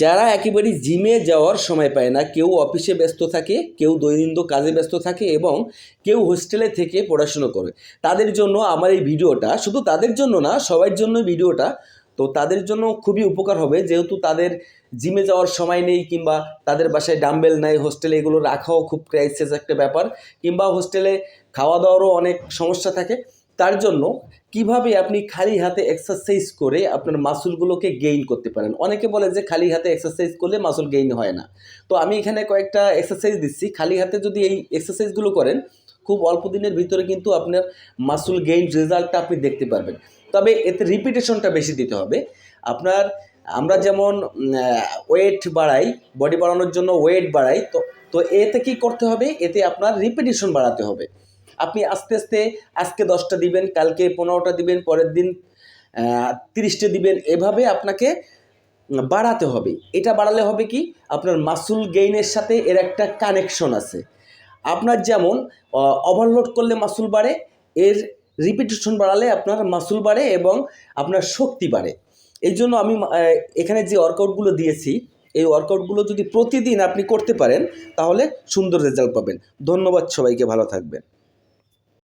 যারা একেবারেই জিমে যাওয়ার সময় পায় না, কেউ অফিসে ব্যস্ত থাকে, কেউ দৈনন্দিন কাজে ব্যস্ত থাকে এবং কেউ হোস্টেলে থেকে পড়াশুনো করে। তাদের জন্য আমার এই ভিডিওটা শুধু তাদের জন্য না, সবার জন্য ভিডিওটা। তো তাদের জন্য খুবই উপকার হবে, যেহেতু তাদের জিমে যাওয়ার সময় নেই কিংবা তাদের বাসায় ডাম্বেল নাই হোস্টেলে এগুলো রাখাও খুব ক্রাইসিস একটা ব্যাপার। কিংবা হোস্টেলে খাওয়া দাওয়ারও অনেক সমস্যা থাকে। তার জন্য কীভাবে আপনি খালি হাতে এক্সারসাইজ করে আপনার মাসুলগুলোকে গেইন করতে পারেন? অনেকে বলে যে খালি হাতে এক্সারসাইজ করলে মাসুল গেইন হয় না। তো আমি এখানে কয়েকটা এক্সারসাইজ দিচ্ছি। খালি হাতে যদি এই এক্সারসাইজগুলো করেন, খুব অল্প দিনের ভিতরে কিন্তু আপনার মাসুল গেইন রেজাল্টটা আপনি দেখতে পারবেন। তবে এতে রিপিটেশনটা বেশি দিতে হবে। আপনার, আমরা যেমন ওয়েট বাড়াই বডি বাড়ানোর জন্য ওয়েট বাড়াই, তো তো এতে কি করতে হবে? এতে আপনার রিপিটেশন বাড়াতে হবে। আপনি আস্তে আস্তে আজকে দশটা দিবেন, কালকে পনেরোটা দিবেন, পরের দিন তিরিশটা দিবেন, এভাবে আপনাকে বাড়াতে হবে। এটা বাড়ালে হবে কি? আপনার মাসুল গেইনের সাথে এর একটা কানেকশন আছে। আপনার যেমন ওভারলোড করলে মাসুল বাড়ে, এর রিপিটেশন বাড়ালে আপনার মাসুল বাড়ে এবং আপনার শক্তি বাড়ে। এই জন্য আমি এখানে যে ওয়ার্কআউটগুলো দিয়েছি, এই ওয়ার্কআউটগুলো যদি প্রতিদিন আপনি করতে পারেন, তাহলে সুন্দর রেজাল্ট পাবেন। ধন্যবাদ সবাইকে, ভালো থাকবেন।